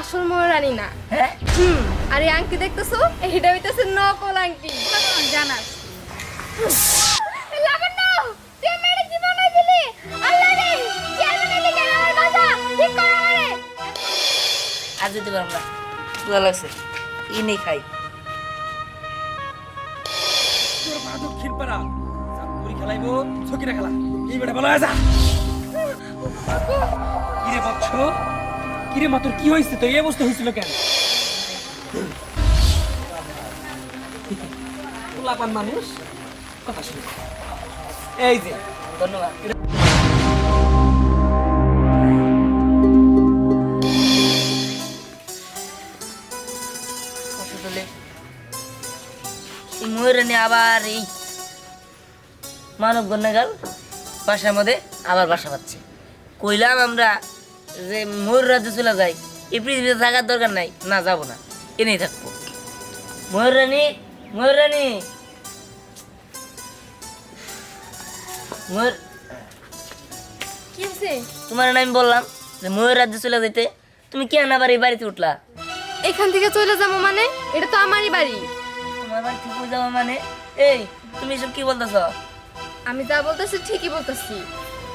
আসল ময়ূরানী না হ্যাঁ হুম আর এই আংটি দেখতেছো এটা হইতেছে নকল আংটি জানাস আর যেতে না লাগছে খাই দক্ষিণ পাড়া চাঁদপুরি খেলাইবো ছকিরা খেলা এই বেটা ভালো আছে বচ্ছ কিরে মা, তোর কি হয়েছে? তো এই অবস্থা হয়েছিল কেন? পোলাপান মানুষ? কথা শুনে। এই যে, ধন্যবাদ। কষ্টতলে আবার এই মানব গন্যাগাল বাসার মধ্যে আবার বাসা পাচ্ছে। কইলাম আমরা যে ময়ূর রাজ্যে চলে যাই এই পৃথিবীতে থাকার দরকার নাই না যাব না এনেই থাকব। ময়ূরানি ময়ূরানি ময়ূর কি হইছে? তোমার আমি বললাম যে ময়ূর রাজ্যে চলে যেতে তুমি কেন আবার এই বাড়িতে উঠলা? এখান থেকে চলে যাব মানে? এটা তো আমারই বাড়ি। তোমার বাড়ি ঠিক যাব মানে? এই তুমি এসব কি বলতেছ? আমি যা বলতেছি ঠিকই বলতেছি।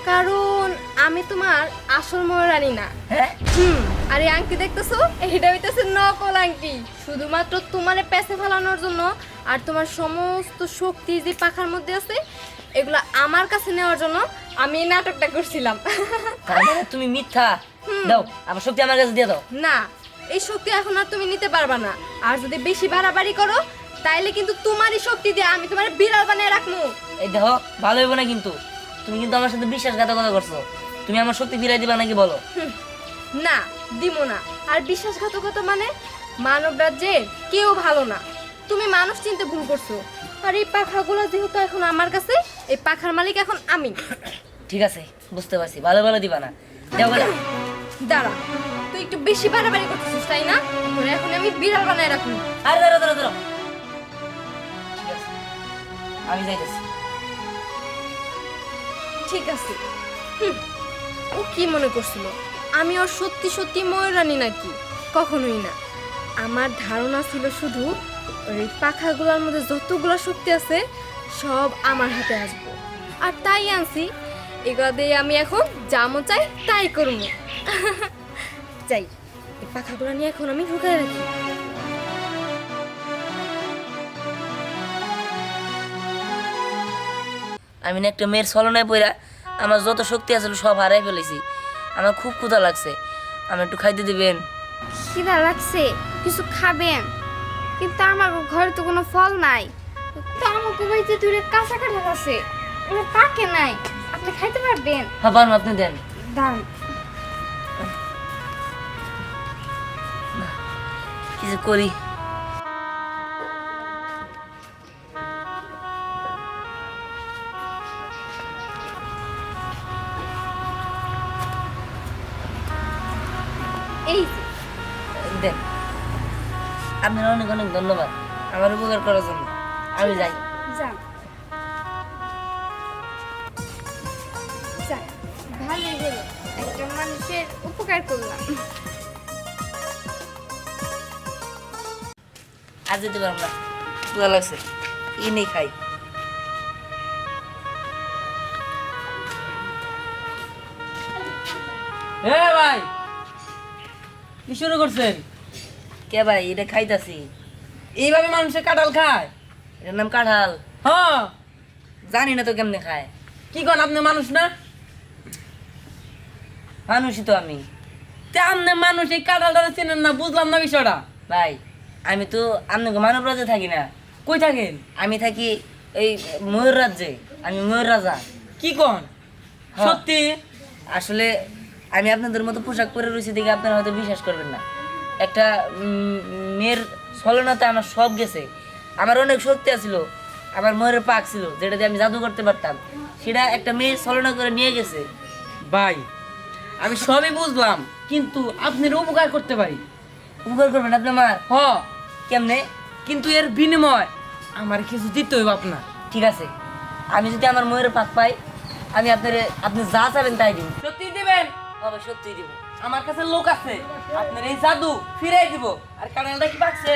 কারণ আমি তোমার আসল ময়ূরানী না। হ্যাঁ? হুম আর আংটি দেখতেছো? এটা হইতেছে নকল আংটি। শুধুমাত্র তোমারে পেছে ফেলানোর জন্য আর তোমার সমস্ত শক্তি যে পাখার মধ্যে আছে এগুলো আমার কাছে নেওয়ার জন্য আমি এই নাটকটা করছিলাম। মানে তুমি মিথ্যা? দাও আমার শক্তি আমার কাছে দিয়ে দাও। না এই শক্তি এখন আর তুমি নিতে পারবা না। আর যদি বেশি বাড়াবাড়ি করো তাইলে কিন্তু তোমারই শক্তি দিয়ে আমি তোমার বিড়াল বানিয়ে রাখব এই দেখো ভালো হইব না কিন্তু। তুমি কিন্তু আমার সাথে বিশ্বাসঘাতকতা করছ। তুমি আমার শক্তি ফিরাই দিবা নাকি বলো? না দিব না। আর বিশ্বাসঘাতকতা মানে মানব রাজ্যের কেউ ভালো না। তুমি মানুষ চিনতে ভুল করছ। আর এই পাখাগুলো যেহেতু এখন আমার কাছে এই পাখার মালিক এখন আমি। ঠিক আছে বুঝতে পারছি। ভালো ভালো দিবা না। দাঁড়া তুই একটু বেশি বাড়াবাড়ি করতেছিস তাই না? তোর এখন আমি বিড়াল বানায় রাখব। আরে ধরো ঠিক আছে আমি যাইতেছি। ঠিক আছে। ও কি মনে করছিল? আমি ওর সত্যি সত্যি ময়ূরানি নাকি? কখনোই না। আমার ধারণা ছিল শুধু ওই পাখাগুলোর মধ্যে যতগুলো শক্তি আছে, সব আমার হাতে আসব। আর তাই আনছি। এগুলো দিয়ে আমি এখন যা মন চাই তাই করব। যাই, এই পাখাগুলো নিয়ে এখন আমি ঢুকাই রাখি। আমি না একটা মেয়ের ছলনায় পড়া আমার যত শক্তি আছিল সব হারাই ফেলেছি। আমার খুব ক্ষুধা লাগছে। আমি একটু খাইতে দিবেন? খিদা লাগছে কিছু খাবেন। কিন্তু আমার ঘরে তো কোনো ফল নাই। তো আমাকে বাড়িতে দূরে কাঁচা কাঁঠাল আছে। এটা পাকে নাই। আপনি খাইতে পারবেন? হ্যাঁ পারুন আপনি দেন। দাম। কিছু করি? আপনার অনেক অনেক ধন্যবাদ। আমার উপকার করার জন্য। আমি যাই। যান ভালোই হলো। একটা মানুষের উপকার করলাম। আজ যেতে পারব না। ক্ষুধা লাগছে। ই নেই খাই। হ্যাঁ ভাই কি শুরু করছেন? কে ভাই এটা খাইতাছি। এইভাবে মানুষে কাঁঠাল খায়? এটার নাম কাঁঠাল। হ্যাঁ জানি না তো কেমনে খায়। কি কন আপনি মানুষ না? মানুষই তো আমি। তে আপনি মানুষ এই কাঁঠালটা চেনেন না বুঝলাম না বিষয়টা। ভাই আমি তো আপনাকে মানব রাজ্যে থাকি না। কই থাকেন? আমি থাকি এই ময়ূর রাজ্যে। আমি ময়ূর রাজা। কি কন। সত্যি? আসলে আমি আপনাদের মতো পোশাক পরে রয়েছি দেখে আপনারা হয়তো বিশ্বাস করবেন না। একটা মেয়ের ছলনাতে আমার সব গেছে। আমার অনেক শক্তি আছিল আমার ময়ূরের পাক ছিল যেটা দিয়ে আমি জাদু করতে পারতাম। সেটা একটা মেয়ে ছলনা করে নিয়ে গেছে। ভাই আমি সবই বুঝলাম কিন্তু আপনার উপকার করতে পারি। উপকার করবেন আপনি আমার? হ। কেমনে? কিন্তু এর বিনিময় আমার কিছু দিতে হইব আপনার। ঠিক আছে। আমি যদি আমার ময়ূরের পাক পাই আমি আপনার আপনি যা চাবেন তাই দিব। সত্যি দিবেন? বাবা সত্যিই দিব। আমার কাছে লোক আছে। আপনার এই জাদু ফিরাই দিব। আর কাঁড়ালটা কি পাকছে?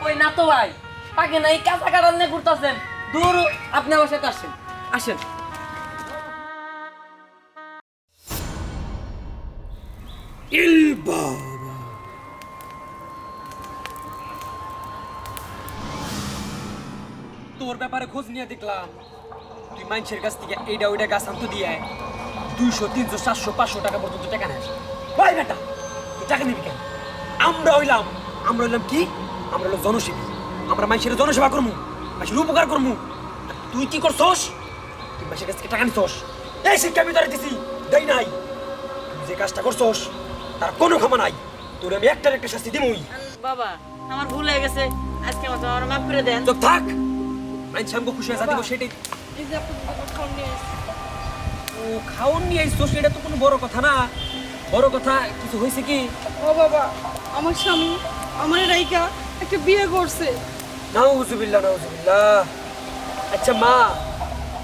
কই না তো ভাই। পাকে নাই কাঁচা কাঁড়াল নিয়ে ঘুরতেছেন। দূর আপনি আমার সাথে আসেন। আসেন। তোর ব্যাপারে খোঁজ নিয়ে দেখলাম। তুই মানুষের কাছ থেকে এইটা ওইটা গাছ আনতে দিয়ে দুইশো তিনশো চারশো পাঁচশো টাকা পর্যন্ত টাকা নেস ভাই বেটা তুই টাকা নিবি কেন? আমরা হইলাম আমরা হইলাম কি? আমরা হলো জনসেবী। আমরা মানুষের জনসেবা করব মানুষের উপকার করব তুই কি করছস? তুই মানুষের কাছ থেকে টাকা নিছস। এই শিক্ষা আমি তোরা দিছি দেই নাই। তুই যে কাজটা করছস তার কোনো ক্ষমা নাই। তোর আমি একটার একটা শাস্তি দিবই বাবা আমার ভুল হয়ে গেছে। আজকে আমার মাফ করে দেন। চুপ থাক। আইন সামগো খুশি হয়ে দিব সেটাই। খাওন নিয়ে আইসো সেটা তো কোনো বড় কথা না। বড় কথা কিছু হয়েছে কি? ও বাবা আমার স্বামী আমার রাইকা একটা বিয়ে করছে। নাউজুবিল্লাহ নাউজুবিল্লাহ। আচ্ছা মা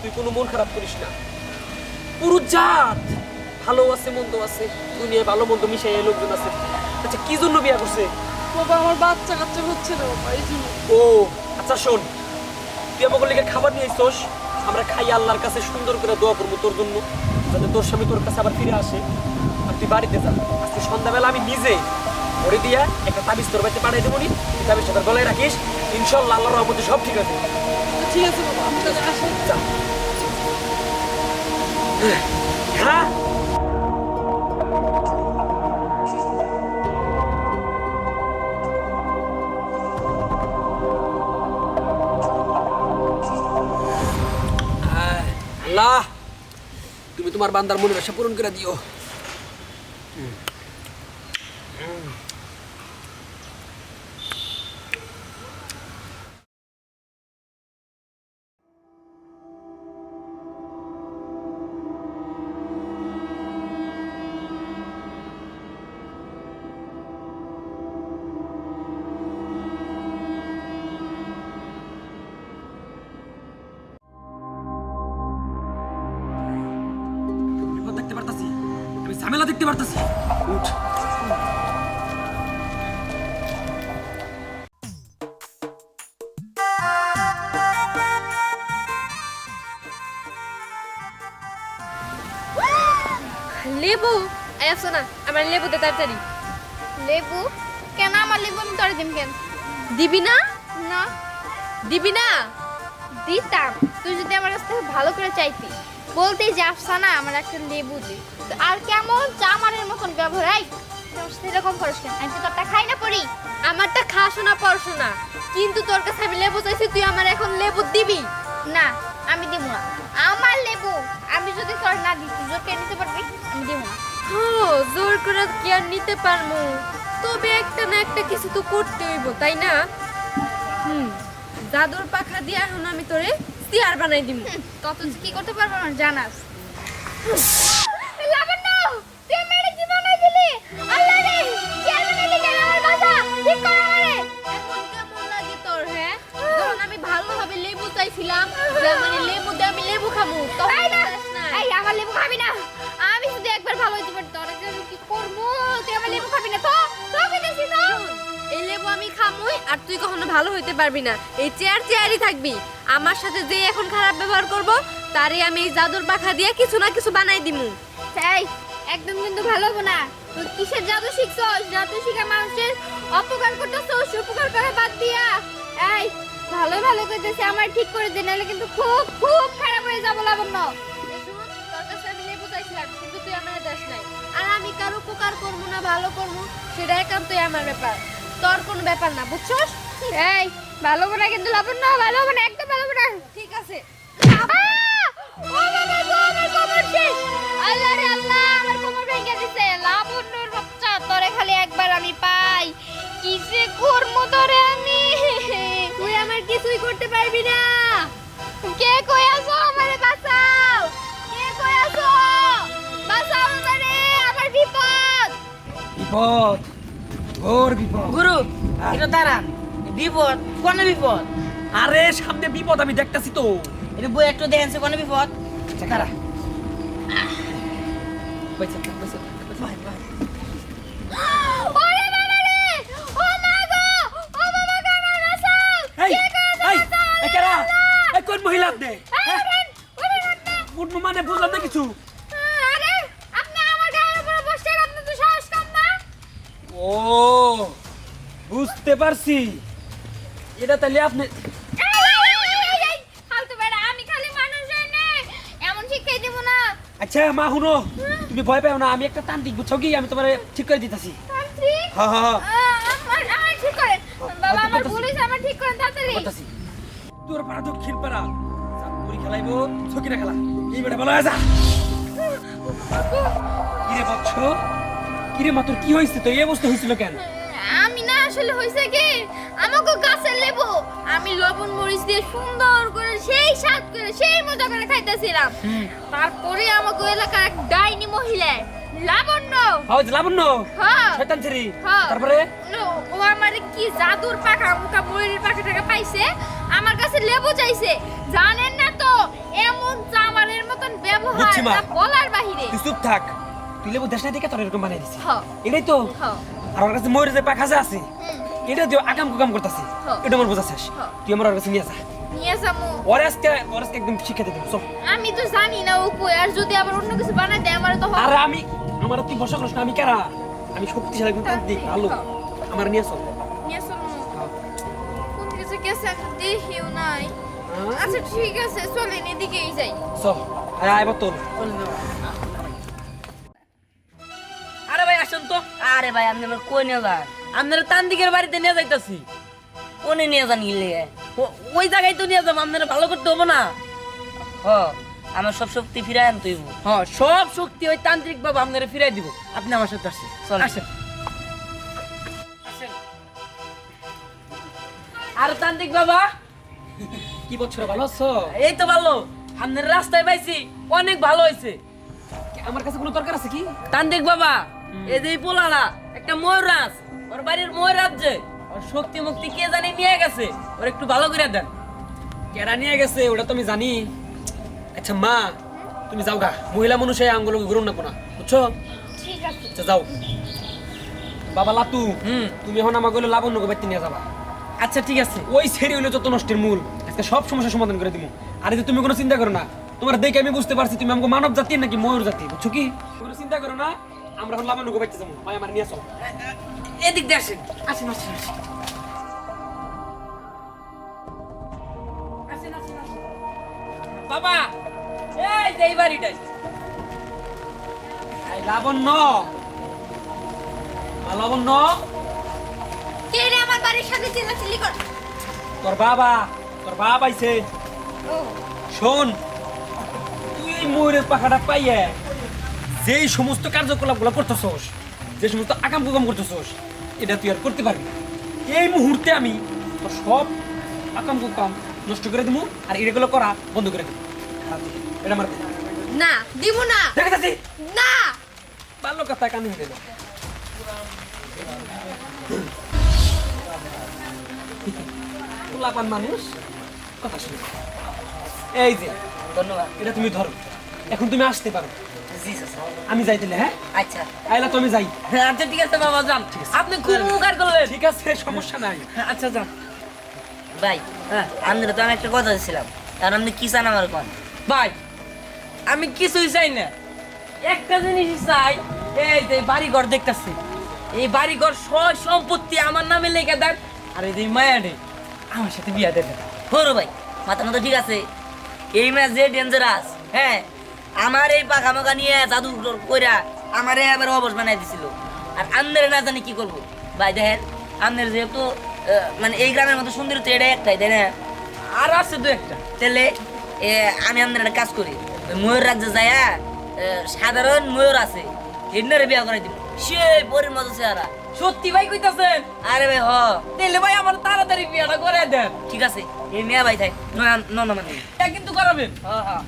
তুই কোনো মন খারাপ করিস না। পুরো জাত ভালো আছে মন্দ আছে দুনিয়ায় ভালো মন্দ মিশাই লোকজন আছে। আচ্ছা কি জন্য বিয়ে করছে? বাবা আমার বাচ্চা কাচ্চা হচ্ছে না বাবা এই জন্য। ও আচ্ছা শোন তুই আমাকে লেগে খাবার নিয়ে আইসোস। আমরা খাই আল্লাহর কাছে সুন্দর করে দোয়া করব তোর জন্য যাতে তোর স্বামী তোর কাছে আবার ফিরে আসে আর তুই বাড়িতে যা। আজকে সন্ধ্যাবেলা আমি নিজে করে দিয়া একটা তাবিজ তোর বাড়িতে পাঠাই দেবো নি। তুই তাবিজটা তোর গলায় রাখিস ইনশাল্লাহ আল্লাহর রহমতে সব ঠিক আছে ঠিক আছে বাবা আমি তাহলে আসি। যা। হ্যাঁ? আল্লাহ তুমি তোমার বান্দার মনের আশা পূরণ করে দিও। ঝামেলা দেখতে পারতাছি। উঠ। লেবু এই আসো না আমার লেবু দে তাড়াতাড়ি। লেবু? কেন আমার লেবু আমি তোরে দিম কেন? দিবি না? না। দিবি না? দিতাম তুই যদি আমার কাছ থেকে ভালো করে চাইতি। বলতেই যে আফসানা আমার একটা লেবু দে। আর কেমন চামারের মতন ব্যবহার, এই? এরকম করিস কেন? আমি তো তোরটা খাই না পড়ি। আমারটা খাস না পড়শো না কিন্তু তোর কাছে আমি লেবু চাইছি, তুই আমার এখন লেবু দিবি? না, আমি দিব না। আমার লেবু, আমি যদি তোর না দিই, তুই জোর নিতে পারবি? আমি দিব না। হো জোর করে কি আর নিতে পারমু? তবে একটা না একটা কিছু তো করতে হইব, তাই না? হুম, জাদুর পাখা দিয়ে এখন আমি তোরে চেয়ার বানাই দিমু তত কি করতে পারব না জানাস আমি ভালোভাবে লেবু চাইছিলাম যে মানে লেবু দিয়ে আমি লেবু খামু তখন এই না চাস না। এই আমার লেবু খাবি না। আমি যদি একবার ভালো হইতে পারি তোর। কি করব? তুই আমার লেবু খাবি না তো? তোকে তো খামুই আর তুই কখনো ভালো হইতে পারবি না। এই চেয়ার চেয়ারই থাকবি। আমার সাথে যে এখন খারাপ ব্যবহার করব তারই আমি এই জাদুর পাখা দিয়ে কিছু না কিছু বানাই দিমু। এই একদম কিন্তু ভালো হবে না। তুই কিসের জাদু শিখছস? জাদু শিখে মানুষের অপকার করতেছস উপকার করা বাদ দিয়া। এই ভালো ভালো করতেছে আমার ঠিক করে দে নাহলে কিন্তু খুব খুব খারাপ হয়ে যাব লাবণ্য। কিন্তু তুই আমার দাস নাই। আর আমি কারও উপকার করব না ভালো করব সেটা একান্তই আমার ব্যাপার। তোর কোনো ব্যাপার না বুঝছস? এই ভালো হবে না কিন্তু লাবণ্য ভালো হবে না একদম ভালো হবে না। ঠিক আছে! ও বাবা গো আমার কোমর শেষ। আল্লাহ রে আল্লাহ আমার কোমর ভেঙে দিছে। লাবণ্যর বাচ্চা তোরে খালি একবার আমি পাই। কিসে করব তোরে আমি। তুই আমার কিছুই করতে পারবি না। কে কই আছো আমারে বাঁচাও? কে কই আছো? বাঁচাও আমারে আমার বিপদ। বিপদ? ঘোর বিপদ। গুরু এটা দাঁড়ান। বিপদ কোন বিপদ? আরে সামনে বিপদ আমি দেখতাছি তো। এটা বই একটু দেখেন কোন বিপদ? আচ্ছা কারা বসে বসে কোন মহিলা আপনি হ্যাঁ? মানে বুঝলাম কিছু। ও বুঝতে পারছি। এটা তাহলে আপনি আচ্ছা মা শুনো। তুমি ভয় পাও না আমি একটা তান্ত্রিক বুঝছ কি? আমি তোমার ঠিক করে দিতেছি। হ্যাঁ হ্যাঁ হ্যাঁ। তাড়াতাড়ি। করতেছি। তোর পাড়া দক্ষিণ পাড়া। চাঁদপুরি খেলাইবো ছকিনা খেলা। এই বেটা ভালো আছে কিরে বচ্ছ কিরে মা তোর কি হয়েছে? তো এই অবস্থা হয়েছিল কেন? আমি না আসলে হয়েছে কি? আমাকে গাছের লেবু আমি লবণ মরিচ দিয়ে সুন্দর করে সেই স্বাদ করে সেই মজা করে খাইতেছিলাম। তারপরে আমাকে এলাকার এক ডাইনি মহিলা লাবণ্য। হাও লাবণ্য? হ্যাঁ। শয়তান ছেড়ি। হ্যাঁ। তারপরে? ও আমার কি জাদুর পাখা মুখা ময়ূরের পাখা টাকা পাইছে? আমার কাছে লেবু চাইছে। জানেন না তো এমন চামারের মতন ব্যবহার। বলার বাহিরে। চুপ থাক। তুই লেবু দেশ না দেখে তোর এরকম বানিয়ে দিছি। হ্যাঁ। এটাই তো। হ্যাঁ। আর ওর কাছে ময়ূরের যে পাখা যে আছে এটা তুই আকাম কুকাম করতেছি হ্যাঁ। এটা আমার বোঝাছিস হ্যাঁ। তুই আমার ওর কাছে নিয়ে যা। নিয়ে যাব ওরে আজকে ওর আজকে একদম শিক্ষা চল। আমি তো জানি না ও কই আর যদি আবার অন্য কিছু বানায় দেয় আমার তো আর আমি আমার তুই বসা করিস না আমি কারা? আমি শক্তিশালী একদম তান্ত্রিক ভালো। আমার নিয়ে চল। নিয়ে চলবো কোন দিকে যে গেছে এখন দেখিও নাই। আচ্ছা ঠিক আছে চলেন এদিকেই যাই। চল। আয় আয় আরে ভাই আপনি আমার কই নিয়ে যান? আপনারা তান্দিকের বাড়িতে নিয়ে যাইতাছি। কোনে নিয়ে যান ইলে। ওই জায়গায় তো নিয়ে যাব আপনারা ভালো করতে হব না। হ আমার সব শক্তি ফিরায় আন তুই হ্যাঁ সব শক্তি ওই তান্ত্রিক বাবা আপনারা ফিরাই দিব। আপনি আমার সাথে আসেন। চল। আসেন। আর তান্ত্রিক বাবা? কি বছর ভালো আছো? এই তো ভালো। আপনার রাস্তায় পাইছি অনেক ভালো হয়েছে আমার কাছে কোনো দরকার আছে কি? তান্ত্রিক বাবা এই যে পোলারা একটা ওর বাড়ির ওর শক্তি মুক্তি কে জানি নিয়ে গেছে? ওর একটু ভালো করে দেন। কেরা নিয়ে গেছে ওটা তো আমি জানি। আচ্ছা মা তুমি যাও গা। মহিলা মানুষ এই আঙ্গুলকে গ্রহণ না কোনা বুঝছ? ঠিক আছে। আচ্ছা যাও। বাবা লাতু হুম। তুমি এখন আমাকে হলো লাবণ্য বাড়িতে নিয়ে যাবা। আচ্ছা ঠিক আছে। ওই যত নষ্টের মূল। আজকে সব সমস্যার সমাধান করে দিব আর এই যে তুমি কোনো চিন্তা করো না তোমার দেখে আমি বুঝতে পারছি তুমি আমাকে মানব জাতি নাকি ময়ূর জাতি বুঝছ কি? কোনো চিন্তা করো না আমরা এখন লাবণ্য বাড়িতে যাব। ভাই আমার নিয়ে চলো এদিক দিয়ে আসেন। আসেন আসেন আসেন। বাবা এই যে এই বাড়িটাই লাবণ্য। লাবণ্য। কে রে আমার বাড়ির চিল্লাচিল্লি কর? তোর বাবা তোর বাবা আইছে। শোন তুই ময়ূরের পাখাটা পাইয়ে যেই সমস্ত কার্যকলাপগুলো করতেছস যে সমস্ত আকাম কুকাম করতেছস এটা তুই আর করতে পারবি এই মুহূর্তে আমি তোর সব আকাম কুকাম নষ্ট করে দিব আর এগুলো করা বন্ধ করে দিব এটা আমার না দিব না। দেখে না। ভালো কথা কানে গেল। পোলাপান মানুষ কথা শুনে। এই যে ধন্যবাদ। এটা তুমি ধরো। এখন তুমি আসতে পারো। জি আমি যাই হ্যাঁ? আচ্ছা। আইলা তুমি যাই। আচ্ছা ঠিক আছে বাবা যান আপনি খুব উপকার করলেন। ঠিক আছে সমস্যা নাই। আচ্ছা যান ভাই হ্যাঁ আপনারা তো আমি একটা কথা দিছিলাম কারণ আপনি কি চান আমার কোন? ভাই আমি কিছুই চাই না। একটা জিনিস চাই এই যে বাড়ি ঘর দেখতেছি। এই বাড়ি ঘর সয় সম্পত্তি আমার নামে লেখা দেন আর এই যে মায়া নেই আমার সাথে বিয়া দেন বড় ভাই মাথা মতো ঠিক আছে? এই ম্যাচ যে ডেঞ্জারাস হ্যাঁ আমার এই পাখা মাখা নিয়ে জাদু কইরা আমার এবার অবস বানাই দিছিল। আর আন্দের না জানি কি করব। ভাই দেখেন আন্দের যেহেতু মানে এই গ্রামের মতো সুন্দর তো এটা একটাই তাই না? আর আছে দু একটা। তাহলে আমি আমাদের একটা কাজ করি। ময়ূর রাজ্যে যায়া সাধারণ ময়ূর আছে হিন্নারে বিয়া করে দিব। সে পরের মতো চেহারা। সত্যি ভাই কইতাছেন? আরে ভাই হ। তাহলে ভাই আমার তাড়াতাড়ি বিয়াটা করে দেন। ঠিক আছে এই মেয়া ভাই থাক নয় নয় মানে কিন্তু করাবেন। হ্যাঁ হ্যাঁ